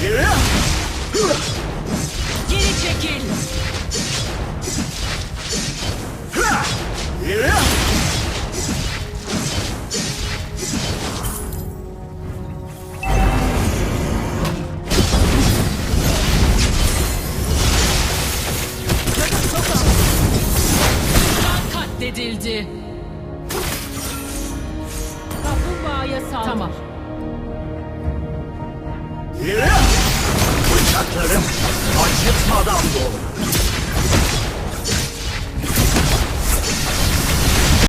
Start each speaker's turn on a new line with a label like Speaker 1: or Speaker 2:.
Speaker 1: Geri çekil. katledildi. Kaplumbağaya saldır. Tamam.
Speaker 2: Yeah! Acıtmadan doğru.